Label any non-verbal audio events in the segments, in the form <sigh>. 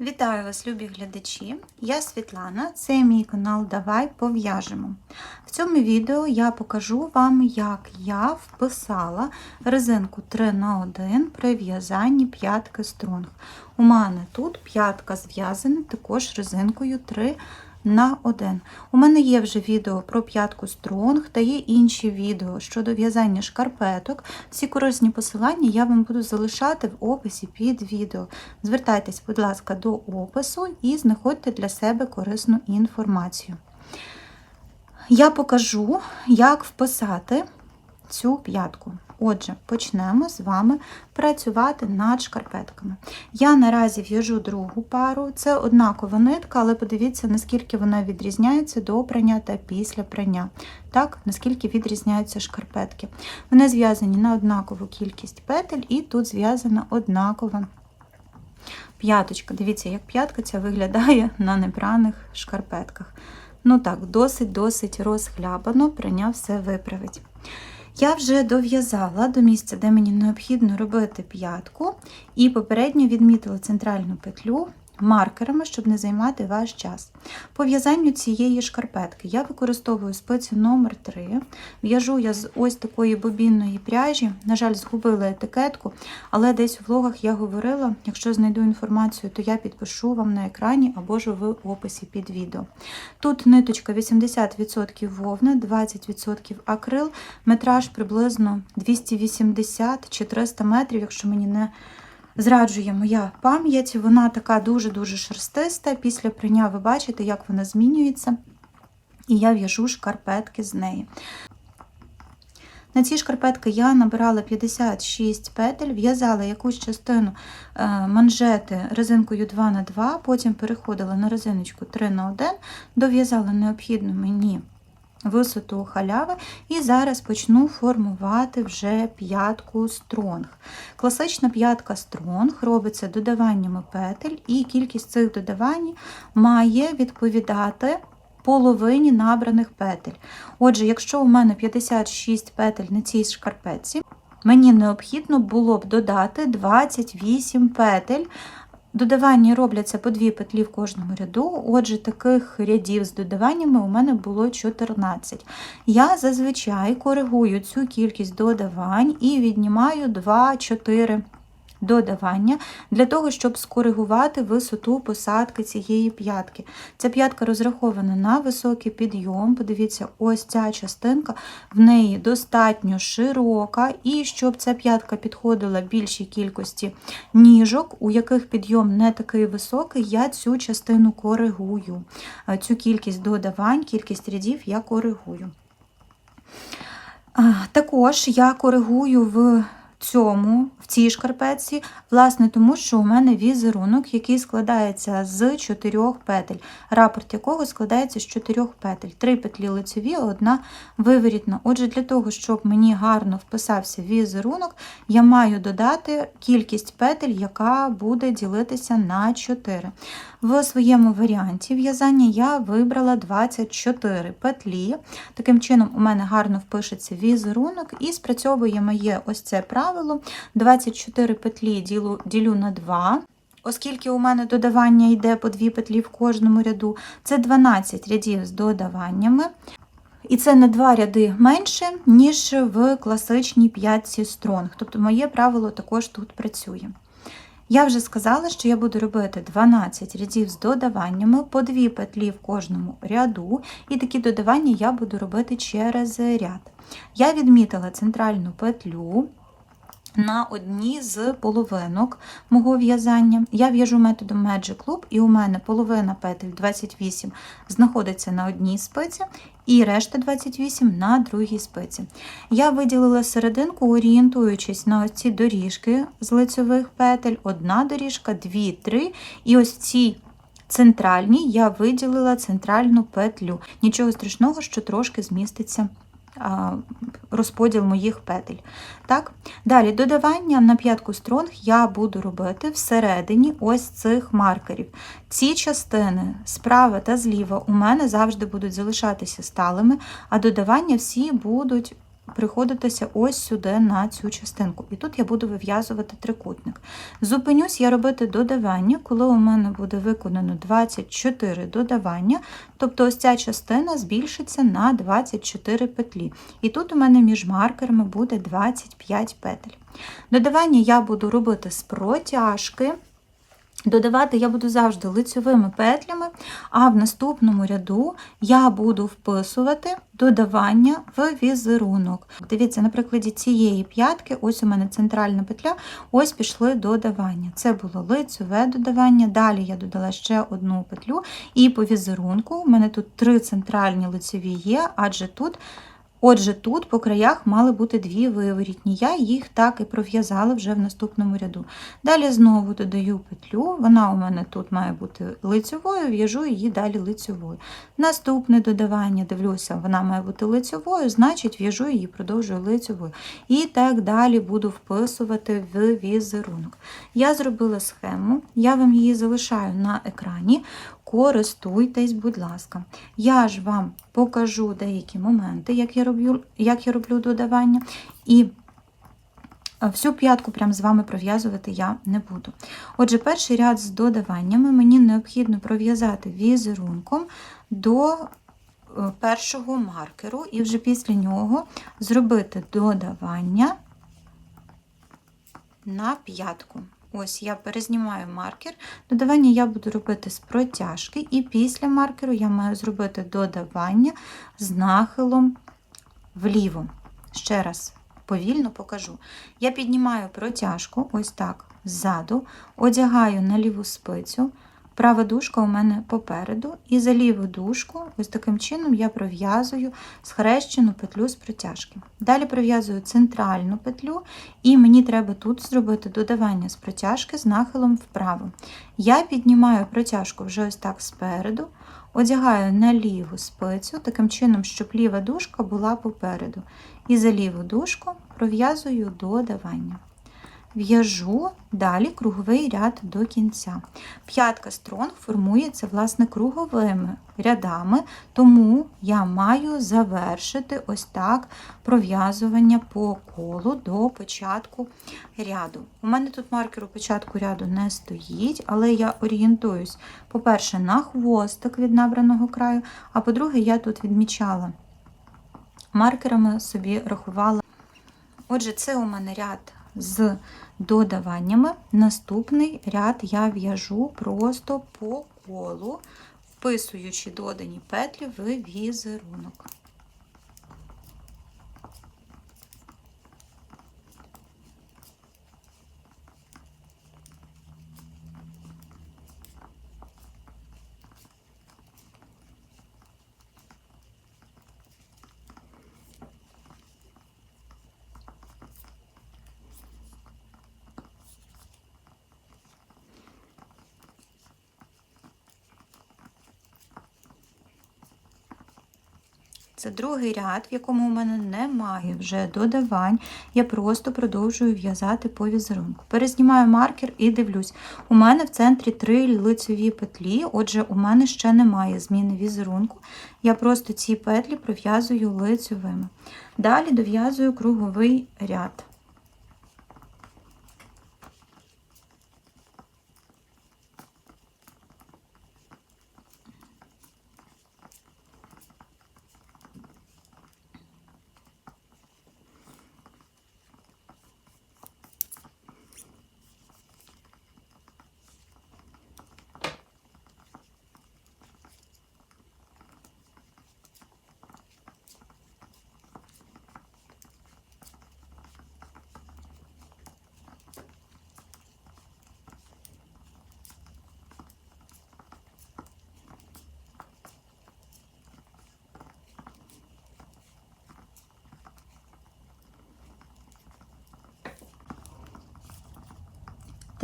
Вітаю вас, любі глядачі! Я Світлана, це мій канал Давай пов'яжемо. В цьому відео я покажу вам, як я вписала резинку 3х1 при в'язанні п'ятки стронг. У мене тут п'ятка зв'язана також резинкою 3 на 1. У мене є вже відео про п'ятку стронг та є інші відео щодо в'язання шкарпеток. Всі корисні посилання я вам буду залишати в описі під відео. Звертайтесь, будь ласка, до опису і знаходьте для себе корисну інформацію. Я покажу, як вписати цю п'ятку. Отже, почнемо з вами працювати над шкарпетками. Я наразі в'яжу другу пару, це однакова нитка, але подивіться, наскільки вона відрізняється до прання та після прання. Так, наскільки відрізняються шкарпетки. Вони зв'язані на однакову кількість петель, і тут зв'язана однакова п'яточка. Дивіться, як п'ятка ця виглядає <laughs> на небраних шкарпетках. Ну так, досить-досить розхлябано, прання все виправить. Я вже дов'язала до місця, де мені необхідно робити п'ятку, і попередньо відмітила центральну петлю маркерами, щоб не займати ваш час. По в'язанню цієї шкарпетки я використовую спицю номер 3 В'яжу я з ось такої бобінної пряжі. На жаль, згубила етикетку, але десь у влогах я говорила, якщо знайду інформацію, то я підпишу вам на екрані або ж в описі під відео. Тут ниточка 80% вовна, 20% акрил, метраж приблизно 280 чи 300 метрів, якщо мені не зраджує моя пам'ять. Вона така дуже-дуже шерстиста. Після прання ви бачите, як вона змінюється. І я в'яжу шкарпетки з неї. На ці шкарпетки я набирала 56 петель, в'язала якусь частину е, манжети резинкою 2х2, потім переходила на резиночку 3х1, дов'язала необхідну мені висоту халяви, і зараз почну формувати вже п'ятку стронг. Класична п'ятка стронг робиться додаваннями петель, і кількість цих додавань має відповідати половині набраних петель. Отже, якщо у мене 56 петель на цій шкарпетці, мені необхідно було б додати 28 петель Додавання робляться по дві петлі в кожному ряду, отже, таких рядів з додаваннями у мене було 14. Я зазвичай коригую цю кількість додавань і віднімаю 2-4 додавання для того, щоб скоригувати висоту посадки цієї п'ятки. Ця п'ятка розрахована на високий підйом. Подивіться, ось ця частинка в неї достатньо широка, і щоб ця п'ятка підходила більшій кількості ніжок, у яких підйом не такий високий, я цю частину коригую. Цю кількість додавань, кількість рядів я коригую. Також я коригую в цьому, в цій шкарпетці, власне, тому що у мене візерунок, який складається з чотирьох петель, рапорт якого складається з чотирьох петель. Три петлі лицеві, одна виворітна. Отже, для того, щоб мені гарно вписався візерунок, я маю додати кількість петель, яка буде ділитися на 4. В своєму варіанті в'язання я вибрала 24 петлі. Таким чином, у мене гарно впишеться візерунок і спрацьовує моє ось це правило. 24 петлі ділю, ділю на 2. Оскільки у мене додавання йде по 2 петлі в кожному ряду, це 12 рядів з додаваннями. І це на 2 ряди менше, ніж в класичній п'ятці стронг. Тобто моє правило також тут працює. Я вже сказала, що я буду робити 12 рядів з додаваннями по 2 петлі в кожному ряду, і такі додавання я буду робити через ряд. Я відмітила центральну петлю на одній з половинок мого в'язання. Я в'яжу методом Magic Loop, і у мене половина петель 28 знаходиться на одній спиці, і решта 28 на другій спиці. Я виділила серединку, орієнтуючись на ці доріжки з лицьових петель, одна доріжка, дві, три. І ось ці центральні я виділила центральну петлю. Нічого страшного, що трошки зміститься розподіл моїх петель. Так? Далі додавання на п'ятку стронг я буду робити всередині ось цих маркерів. Ці частини справа та зліва у мене завжди будуть залишатися сталими, а додавання всі будуть приходитися ось сюди на цю частинку. І тут я буду вив'язувати трикутник. Зупинюсь я робити додавання, коли у мене буде виконано 24 додавання, тобто ось ця частина збільшиться на 24 петлі. І тут у мене між маркерами буде 25 петель. Додавання я буду робити з протяжки. Додавати я буду завжди лицьовими петлями, а в наступному ряду я буду вписувати додавання в візерунок. Дивіться, на прикладі цієї п'ятки, ось у мене центральна петля, ось пішли додавання. Це було лицьове додавання. Далі я додала ще одну петлю, і по візерунку у мене тут три центральні лицьові є, адже тут. Отже, тут по краях мали бути дві виворітні. Я їх так і пров'язала вже в наступному ряду. Далі знову додаю петлю, вона у мене тут має бути лицьовою, в'яжу її далі лицьовою. Наступне додавання, дивлюся, вона має бути лицьовою, значить в'яжу її, продовжую лицьовою. І так далі буду вписувати в візерунок. Я зробила схему, я вам її залишаю на екрані. Користуйтесь, будь ласка. Я ж вам покажу деякі моменти, як я роблю, як я роблю додавання, і всю п'ятку прям з вами пров'язувати я не буду. Отже, перший ряд з додаваннями мені необхідно пров'язати візерунком до е, першого маркеру, і вже після нього зробити додавання на п'ятку. Ось я перезнімаю маркер. Додавання я буду робити з протяжки, і після маркеру я маю зробити додавання з нахилом вліво. Ще раз повільно покажу. Я піднімаю протяжку, ось так, ззаду, одягаю на ліву спицю. Права дужка у мене попереду, і за ліву дужку, ось таким чином я пров'язую схрещену петлю з протяжки. Далі пров'язую центральну петлю, і мені треба тут зробити додавання з протяжки з нахилом вправо. Я піднімаю протяжку вже ось так спереду, одягаю на ліву спицю, таким чином, щоб ліва дужка була попереду. І за ліву дужку пров'язую додавання. В'яжу далі круговий ряд до кінця. П'ятка стронг формується власне круговими рядами, тому я маю завершити ось так пров'язування по колу до початку ряду. У мене тут маркер у початку ряду не стоїть, але я орієнтуюсь, по-перше, на хвостик від набраного краю, а по-друге, я тут відмічала маркерами собі рахувала. Отже, це у мене ряд з додаваннями. Наступний ряд я в'яжу просто по колу, вписуючи додані петлі в візерунок. Це другий ряд, в якому у мене немає вже додавань. Я просто продовжую в'язати по візерунку. Перезнімаю маркер і дивлюсь. У мене в центрі три лицеві петлі, отже, у мене ще немає зміни візерунку. Я просто ці петлі пров'язую лицевими. Далі дов'язую круговий ряд.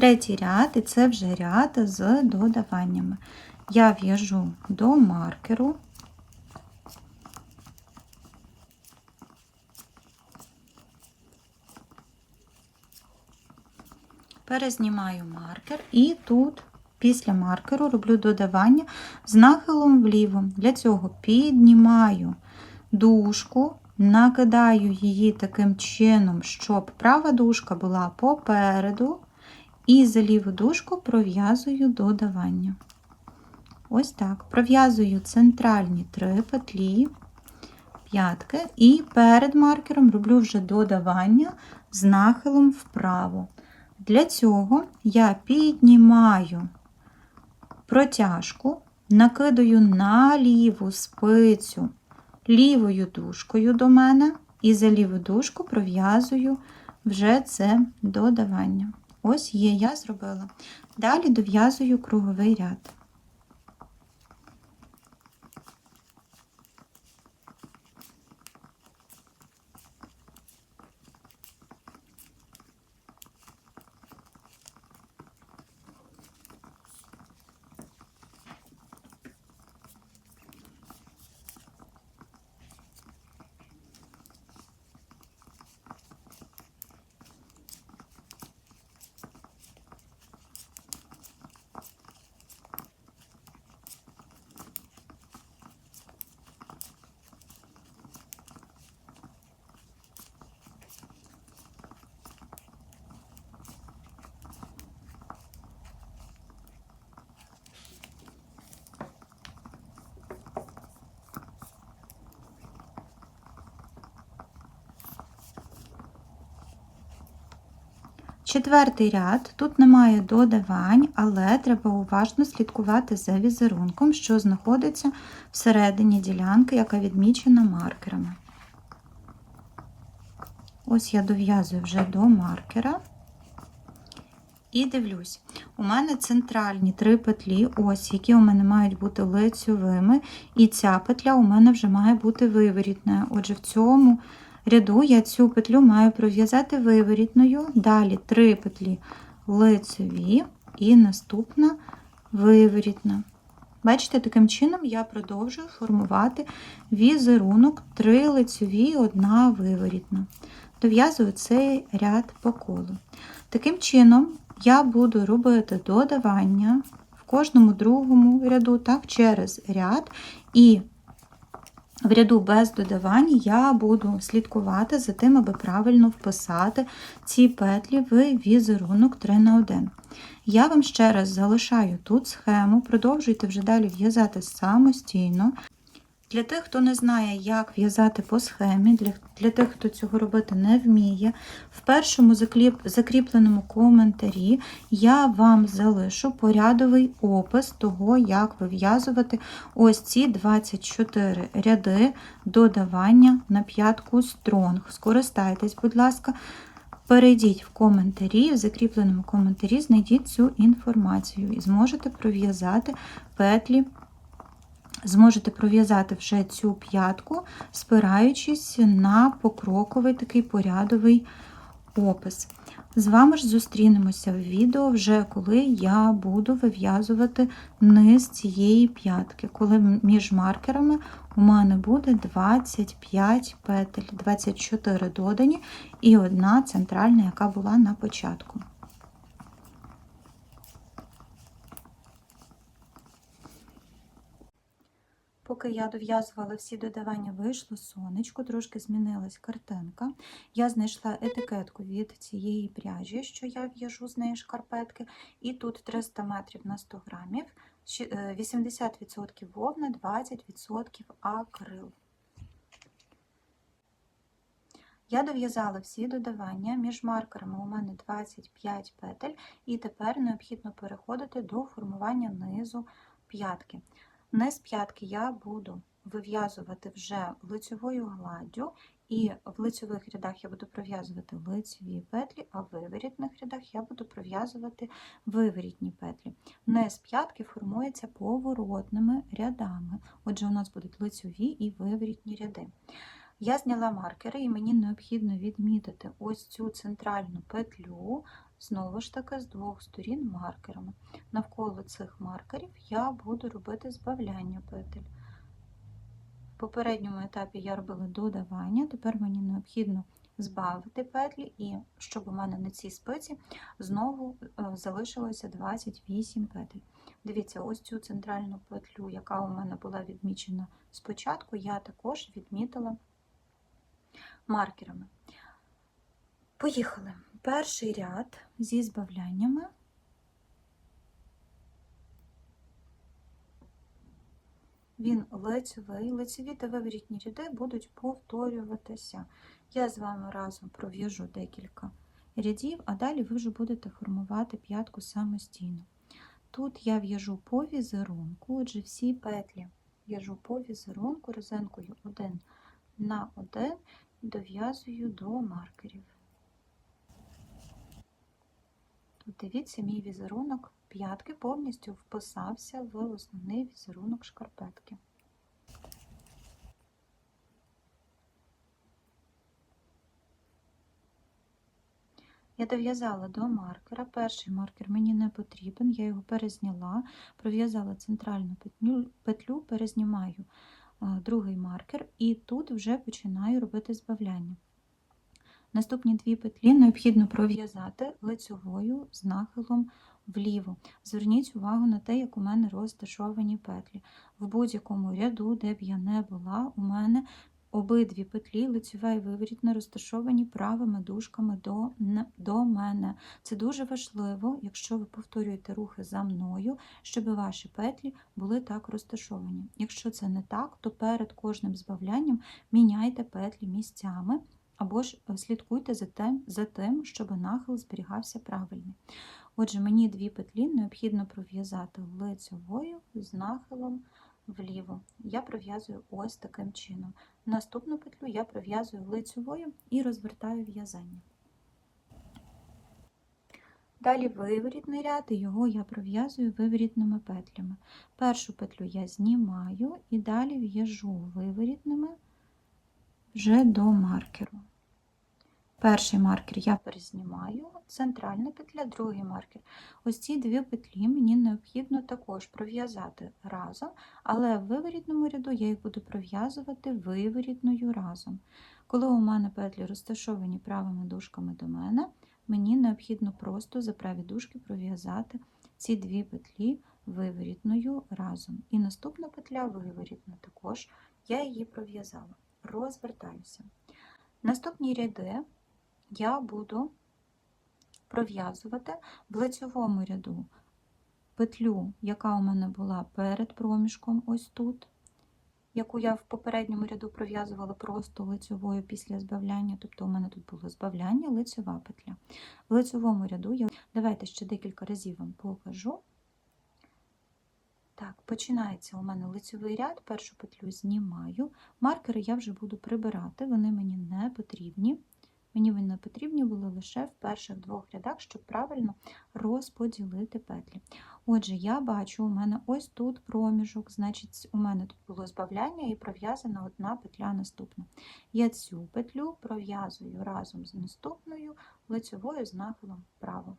Третій ряд, і це вже ряд з додаваннями. Я в'яжу до маркеру, перезнімаю маркер і тут після маркеру роблю додавання з нахилом вліво. Для цього піднімаю дужку, накидаю її таким чином, щоб права дужка була попереду, і за ліву дужку пров'язую додавання. Ось так. Пров'язую центральні три петлі, п'ятки, і перед маркером роблю вже додавання з нахилом вправо. Для цього я піднімаю протяжку, накидаю на ліву спицю лівою дужкою до мене, і за ліву дужку пров'язую вже це додавання. Ось є, я зробила. Далі дов'язую круговий ряд. Четвертий ряд, тут немає додавань, але треба уважно слідкувати за візерунком, що знаходиться всередині ділянки, яка відмічена маркерами. Ось я дов'язую вже до маркера. І дивлюсь, у мене центральні три петлі, ось, які у мене мають бути лицьовими, і ця петля у мене вже має бути виворітною. Отже, в цьому ряду я цю петлю маю пров'язати виворітною, далі три петлі лицеві і наступна виворітна. Бачите, таким чином я продовжую формувати візерунок три лицеві, одна виворітна. Дов'язую цей ряд по колу. Таким чином, я буду робити додавання в кожному другому ряду, так, через ряд, і в ряду без додавань я буду слідкувати за тим, аби правильно вписати ці петлі в візерунок 3 на 1. Я вам ще раз залишаю тут схему, продовжуйте вже далі в'язати самостійно. Для тих, хто не знає, як в'язати по схемі, для, для тих, хто цього робити не вміє, в першому закліп, закріпленому коментарі я вам залишу порядовий опис того, як вив'язувати ось ці 24 ряди додавання на п'ятку стронг. Скористайтесь, будь ласка. Перейдіть в коментарі, в закріпленому коментарі знайдіть цю інформацію і зможете пров'язати петлі зможете пров'язати вже цю п'ятку, спираючись на покроковий такий порядовий опис. З вами ж зустрінемося в відео вже коли я буду вив'язувати низ цієї п'ятки, коли між маркерами у мене буде 25 петель, 24 додані і одна центральна, яка була на початку. Поки я дов'язувала всі додавання, вийшло сонечко, трошки змінилась картинка. Я знайшла етикетку від цієї пряжі, що я в'яжу з неї шкарпетки, і тут 300 метрів на 100 грамів, 80% вовна, 20% акрил. Я дов'язала всі додавання, між маркерами у мене 25 петель, і тепер необхідно переходити до формування низу п'ятки. Низ п'ятки я буду вив'язувати вже лицевою гладдю, і в лицевих рядах я буду пров'язувати лицеві петлі, а в виворітних рядах я буду пров'язувати виворітні петлі. Низ п'ятки формується поворотними рядами. Отже, у нас будуть лицеві і виворітні ряди. Я зняла маркери, і мені необхідно відмітити ось цю центральну петлю, знову ж таки, з двох сторін маркерами. Навколо цих маркерів я буду робити збавляння петель. В попередньому етапі я робила додавання, тепер мені необхідно збавити петлі, і щоб у мене на цій спиці знову е, залишилося 28 петель. Дивіться, ось цю центральну петлю, яка у мене була відмічена спочатку, я також відмітила маркерами. Поїхали. Перший ряд зі збавляннями. Він лицьовий, лицеві та виворітні ряди будуть повторюватися. Я з вами разом пров'яжу декілька рядів, а далі ви вже будете формувати п'ятку самостійно. Тут я в'яжу по візерунку, отже, всі петлі в'яжу по візерунку резинкою 1 на 1 і дов'язую до маркерів. Тут дивіться, мій візерунок п'ятки повністю вписався в основний візерунок шкарпетки. Я дов'язала до маркера. Перший маркер мені не потрібен, я його перезняла, пров'язала центральну петлю, петлю перезнімаю другий маркер і тут вже починаю робити збавляння. Наступні дві петлі необхідно пров'язати лицьовою з нахилом вліво. Зверніть увагу на те, як у мене розташовані петлі. В будь-якому ряду, де б я не була, у мене обидві петлі лицьова і виворітна розташовані правими дужками до, до мене. Це дуже важливо, якщо ви повторюєте рухи за мною, щоб ваші петлі були так розташовані. Якщо це не так, то перед кожним збавлянням міняйте петлі місцями. Або ж слідкуйте за тим, за тим, щоб нахил зберігався правильний. Отже, мені дві петлі необхідно пров'язати лицьовою з нахилом вліво. Я пров'язую ось таким чином. Наступну петлю я пров'язую лицьовою і розвертаю в'язання. Далі виворітний ряд, і його я пров'язую виворітними петлями. Першу петлю я знімаю і далі в'яжу виворітними вже до маркеру. Перший маркер я перезнімаю, центральна петля, другий маркер. Ось ці дві петлі мені необхідно також пров'язати разом, але в виворітному ряду я їх буду пров'язувати виворітною разом. Коли у мене петлі розташовані правими дужками до мене, мені необхідно просто за праві дужки пров'язати ці дві петлі виворітною разом. І наступна петля виворітна також я її пров'язала. Розвертаюся. Наступні ряди я буду пров'язувати в лицьовому ряду петлю, яка у мене була перед проміжком, ось тут, яку я в попередньому ряду пров'язувала просто лицьовою після збавляння, тобто у мене тут було збавляння, лицьова петля. В лицьовому ряду я давайте ще декілька разів вам покажу. Так, починається у мене лицьовий ряд, першу петлю знімаю. Маркери я вже буду прибирати, вони мені не потрібні. Мені вони потрібні були лише в перших двох рядах, щоб правильно розподілити петлі. Отже, я бачу, у мене ось тут проміжок, значить, у мене тут було збавляння і пров'язана одна петля наступна. Я цю петлю пров'язую разом з наступною лицьовою з нахилом вправо.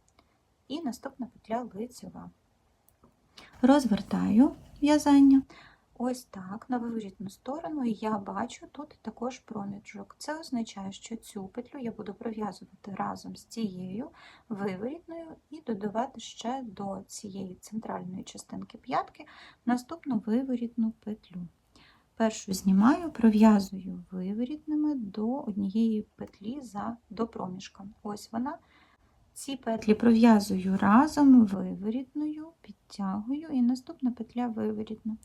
І наступна петля лицьова. Розвертаю в'язання. Ось так, на виворітну сторону, і я бачу тут також проміжок. Це означає, що цю петлю я буду пров'язувати разом з цією виворітною і додавати ще до цієї центральної частинки п'ятки наступну виворітну петлю. Першу знімаю, пров'язую виворітними до однієї петлі за, до проміжка. Ось вона. Ці петлі пров'язую разом виворітною, підтягую, і наступна петля виворітна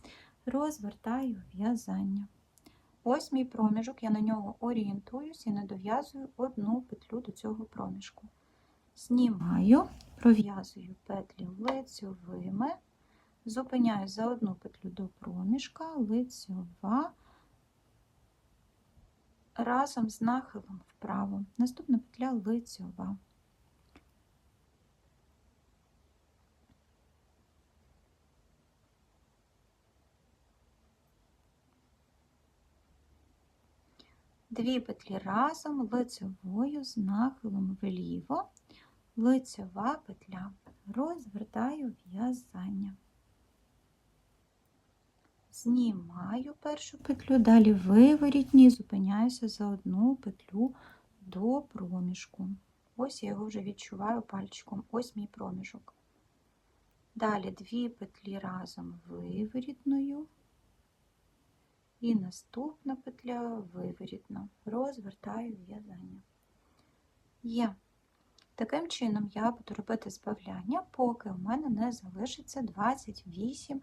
розвертаю в'язання. Ось мій проміжок, я на нього орієнтуюсь і не дов'язую одну петлю до цього проміжку. Знімаю, пров'язую петлі лицьовими, зупиняю за одну петлю до проміжка, лицьова, разом з нахилом вправо. Наступна петля лицьова. Дві петлі разом лицевою з нахилом вліво, лицева петля, розвертаю в'язання. Знімаю першу петлю, далі виворітні, зупиняюся за одну петлю до проміжку. Ось я його вже відчуваю пальчиком, ось мій проміжок. Далі дві петлі разом виворітною, І наступна петля виворітно. Розвертаю в'язання. Є. Таким чином я буду робити збавляння, поки у мене не залишиться 28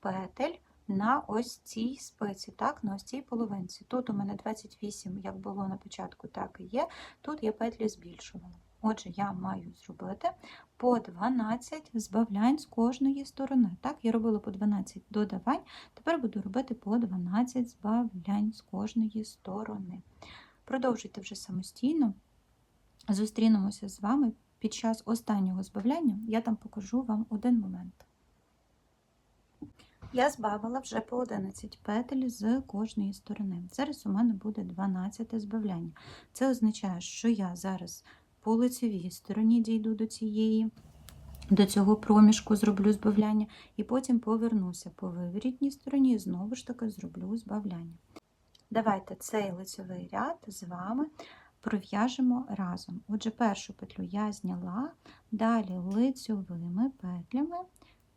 петель на ось цій спиці, так, на ось цій половинці. Тут у мене 28, як було на початку, так і є. Тут я петлі збільшувала. Отже, я маю зробити по 12 збавлянь з кожної сторони. Так, я робила по 12 додавань, тепер буду робити по 12 збавлянь з кожної сторони. Продовжуйте вже самостійно. Зустрінемося з вами під час останнього збавляння. Я там покажу вам один момент. Я збавила вже по 11 петель з кожної сторони. Зараз у мене буде 12 збавляння. Це означає, що я зараз по лицевій стороні дійду до цієї, до цього проміжку зроблю збавляння, і потім повернуся по виворітній стороні і знову ж таки зроблю збавляння. Давайте цей лицевий ряд з вами пров'яжемо разом. Отже, першу петлю я зняла, далі лицьовими петлями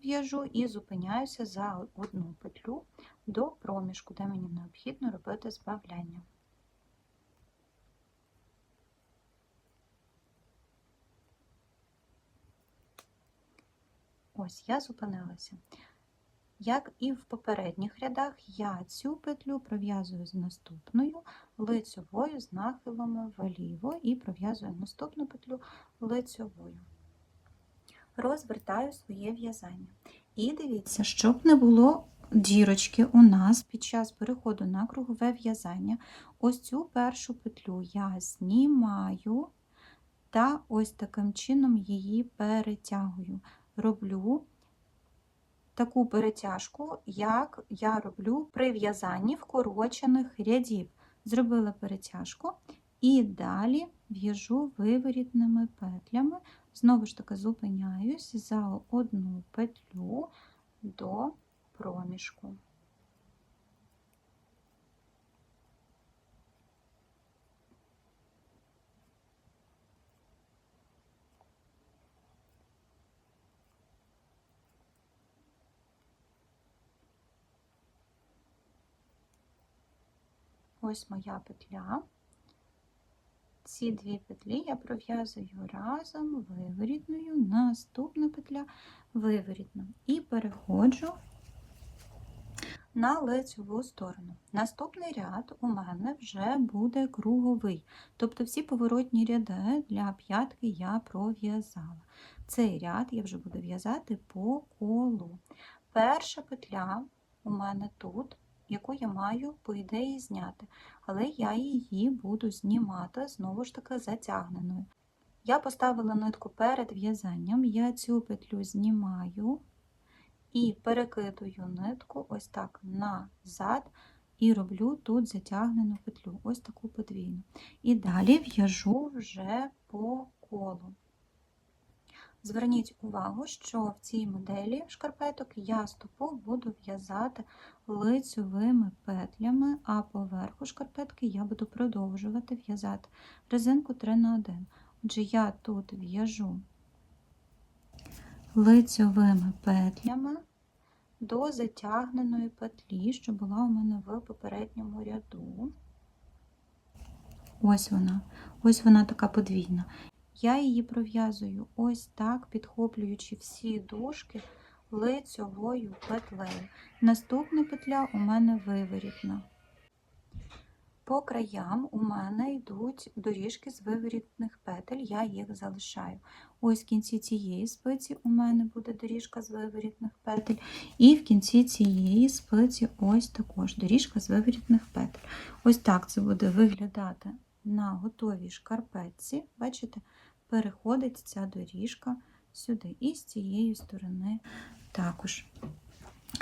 в'яжу і зупиняюся за одну петлю до проміжку, де мені необхідно робити збавляння. Ось я зупинилася. Як і в попередніх рядах, я цю петлю пров'язую з наступною лицьовою з нахилами вліво і пров'язую наступну петлю лицьовою. Розвертаю своє в'язання. І дивіться, щоб не було дірочки у нас під час переходу на кругове в'язання, ось цю першу петлю я знімаю та ось таким чином її перетягую. Роблю таку перетяжку, як я роблю при в'язанні вкорочених рядів. Зробила перетяжку і далі в'яжу виворітними петлями. Знову ж таки зупиняюсь за одну петлю до проміжку. Ось моя петля. Ці дві петлі я пров'язую разом виворітною, наступна петля виворітна. І переходжу на лицеву сторону. Наступний ряд у мене вже буде круговий, тобто всі поворотні ряди для п'ятки я пров'язала. Цей ряд я вже буду в'язати по колу. Перша петля у мене тут яку я маю, по ідеї, зняти, але я її буду знімати знову ж таки затягненою. Я поставила нитку перед в'язанням, я цю петлю знімаю і перекидую нитку ось так назад, і роблю тут затягнену петлю, ось таку подвійну. І далі в'яжу вже по. Зверніть увагу, що в цій моделі шкарпеток я стопу буду в'язати лицьовими петлями, а поверху шкарпетки я буду продовжувати в'язати резинку 3 на 1 Отже, я тут в'яжу лицьовими петлями до затягненої петлі, що була у мене в попередньому ряду. Ось вона, ось вона така подвійна. Я її пров'язую ось так, підхоплюючи всі дужки лицьовою петлею. Наступна петля у мене виворітна. По краям у мене йдуть доріжки з виворітних петель, я їх залишаю. Ось в кінці цієї спиці у мене буде доріжка з виворітних петель, і в кінці цієї спиці ось також доріжка з виворітних петель. Ось так це буде виглядати на готовій шкарпетці. Бачите? Переходить ця доріжка сюди, і з цієї сторони також.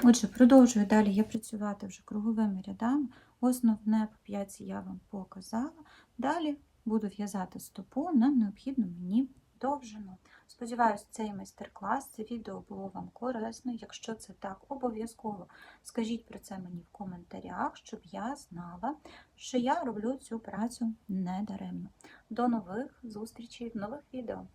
Отже, продовжую далі я працювати вже круговими рядами. Основне по п'ятці я вам показала. Далі буду в'язати стопу на необхідну мені довжину. Сподіваюсь, цей майстер-клас, це відео було вам корисно. Якщо це так, обов'язково скажіть про це мені в коментарях, щоб я знала, що я роблю цю працю недаремно. До нових зустрічей в нових відео!